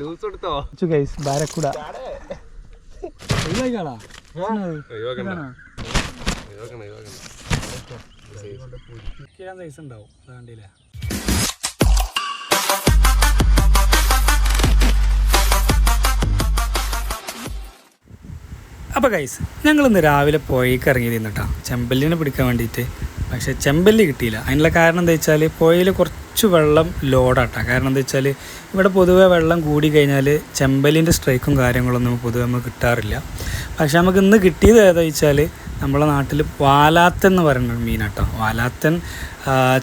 Loose എടുത്തോ guys ബാരക്കുട ഒഴിവാക്കണ്ട ഒഴിവാക്കണ്ട ഒഴിവാക്കണ്ട size ഉണ്ടാവും അതാണ്ടില്ലേ അപ്പോൾ ഗൈസ് ഞങ്ങളിന്ന് രാവിലെ പുഴയ്ക്ക് ഇറങ്ങി നിന്നിട്ടാ. ചെമ്പല്ലിനെ പിടിക്കാൻ വേണ്ടിയിട്ട് പക്ഷേ ചെമ്പല്ലി കിട്ടിയില്ല. അതിനുള്ള കാരണം എന്താ വെച്ചാൽ പുഴയിൽ കുറച്ച് വെള്ളം ലോഡാട്ടാ. കാരണം എന്താ വെച്ചാൽ ഇവിടെ പൊതുവേ വെള്ളം കൂടി കഴിഞ്ഞാൽ ചെമ്പല്ലിന്റെ സ്ട്രൈക്കും കാര്യങ്ങളൊന്നും പൊതുവെ നമുക്ക് കിട്ടാറില്ല. പക്ഷെ നമുക്ക് ഇന്ന് കിട്ടിയത് ഏതാ വെച്ചാൽ നമ്മളെ നാട്ടിൽ വാലാത്തൻ എന്ന് പറയുന്ന മീനാട്ടോ. വാലാത്തൻ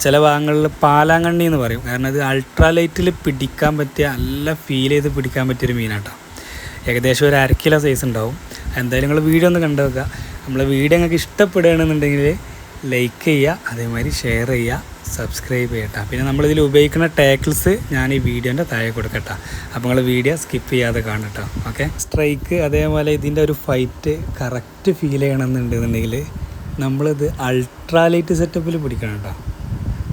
ചില ഭാഗങ്ങളിൽ പാലാങ്കണ്ണി എന്ന് പറയും. കാരണം ഇത് അൾട്രാലൈറ്റിൽ പിടിക്കാൻ പറ്റിയ നല്ല ഫീൽ ചെയ്ത് പിടിക്കാൻ പറ്റിയൊരു മീനാട്ടോ. ഏകദേശം ഒരു അര കിലോ സൈസ് ഉണ്ടാവും. എന്തായാലും നിങ്ങൾ വീഡിയോ ഒന്ന് കണ്ടു വെക്കുക നമ്മളെ വീഡിയോ നിങ്ങൾക്ക് ഇഷ്ടപ്പെടുകയാണെന്നുണ്ടെങ്കിൽ ലൈക്ക് ചെയ്യുക അതേമാതിരി ഷെയർ ചെയ്യുക സബ്സ്ക്രൈബ് ചെയ്യട്ടെ പിന്നെ നമ്മളിതിൽ ഉപയോഗിക്കുന്ന ടാക്കിൾസ് ഞാൻ ഈ വീഡിയോന്റെ താഴെ കൊടുക്കട്ടെ. അപ്പോൾ നിങ്ങൾ വീഡിയോ സ്കിപ്പ് ചെയ്യാതെ കാണട്ടോ ഓക്കെ സ്ട്രൈക്ക് അതേപോലെ ഇതിന്റെ ഒരു ഫൈറ്റ് കറക്റ്റ് ഫീൽ ചെയ്യണമെന്നുണ്ടെന്നുണ്ടെങ്കിൽ നമ്മളിത് അൾട്രാലൈറ്റ് സെറ്റപ്പിൽ പിടിക്കണം കേട്ടോ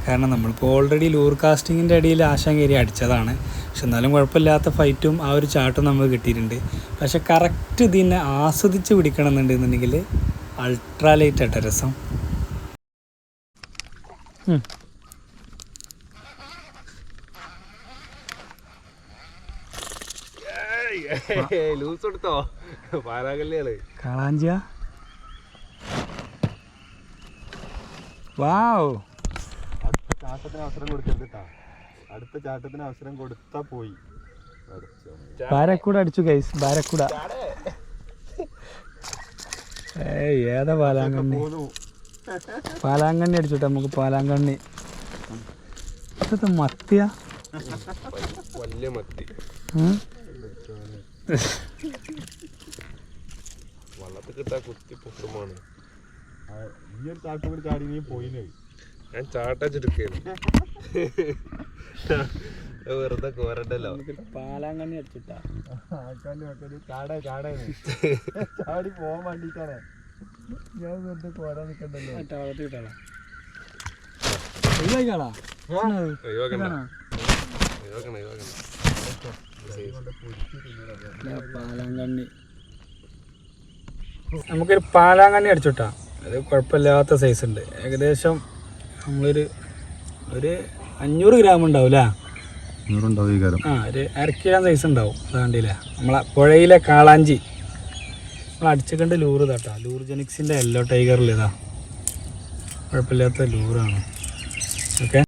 കാരണം നമ്മളിപ്പോൾ ഓൾറെഡി ലൂർ കാസ്റ്റിങ്ങിന്റെ ഇടയിൽ ആശാൻ കയറി അടിച്ചതാണ്. പക്ഷെ എന്നാലും കുഴപ്പമില്ലാത്ത ഫൈറ്റും ആ ഒരു ചാട്ടും നമുക്ക് കിട്ടിയിട്ടുണ്ട് പക്ഷെ കറക്റ്റ് ഇതിനെ ആസ്വദിച്ച് പിടിക്കണം എന്നുണ്ടെന്നുണ്ടെങ്കിൽ അൾട്രാലൈറ്റ് ആട്ട രസം. ലൂസ് എടുത്തോ പാലാകല്ലികൾ കാളാഞ്ചിയ വാവ് അവസരം കൊടുക്കരുത്. അടുത്ത ചാട്ടത്തിന് അവസരം കൊടുത്താ പോയി. അടച്ചോ. ബാരക്കൂട അടിച്ചു ഗൈസ് ബാരക്കൂട. ഏയ് ഏതാ പാലാങ്കണ്ണി. പാലാങ്കണ്ണി അടിച്ചോട്ടെ നമുക്ക് പാലാങ്കണ്ണി. ഇതൊക്കെ മത്തിയ? വലിയ മത്തി. വള്ളത്തിൽ കിട്ടാ കുത്തി പൊട്ടുമാണ് ഈ ഒരു ചാട്ടം കൂടി ചാടി നീ പോയിന് ഞാൻ ചാട്ടച്ചെടുക്കുന്നു വെറുതെ കോരണ്ടല്ലോ. പാലാങ്കണ്ണി അടിച്ചിട്ടാ. ചാടേ ചാടേ ചാടി പോവാൻ വേണ്ടിട്ടാണ് ഞാൻ വെറുതെ കോരാൻ ഒഴിവാക്കണ്ട. പാലാങ്കണ്ണി. നമുക്കൊരു പാലാങ്കണ്ണി അടിച്ചുട്ടാ. അത് കുഴപ്പമില്ലാത്ത സൈസ് ഉണ്ട്. ഏകദേശം നമ്മളൊരു ഒരു അഞ്ഞൂറ് ഗ്രാം ഉണ്ടാവില്ല കാരം ആ ഒരു അര കിലോ സൈസ് ഉണ്ടാവും. അതാണ്ടില്ല? നമ്മളെ പുഴയിലെ കാളാഞ്ചി. നമ്മൾ അടിച്ചിട്ടുണ്ട് ലൂറ് തട്ടാ ലൂർ ജെനിക്സിന്റെ എല്ലോ ടൈഗറിൽ ഇതാ? കുഴപ്പമില്ലാത്ത ലൂറാണ് ഓക്കെ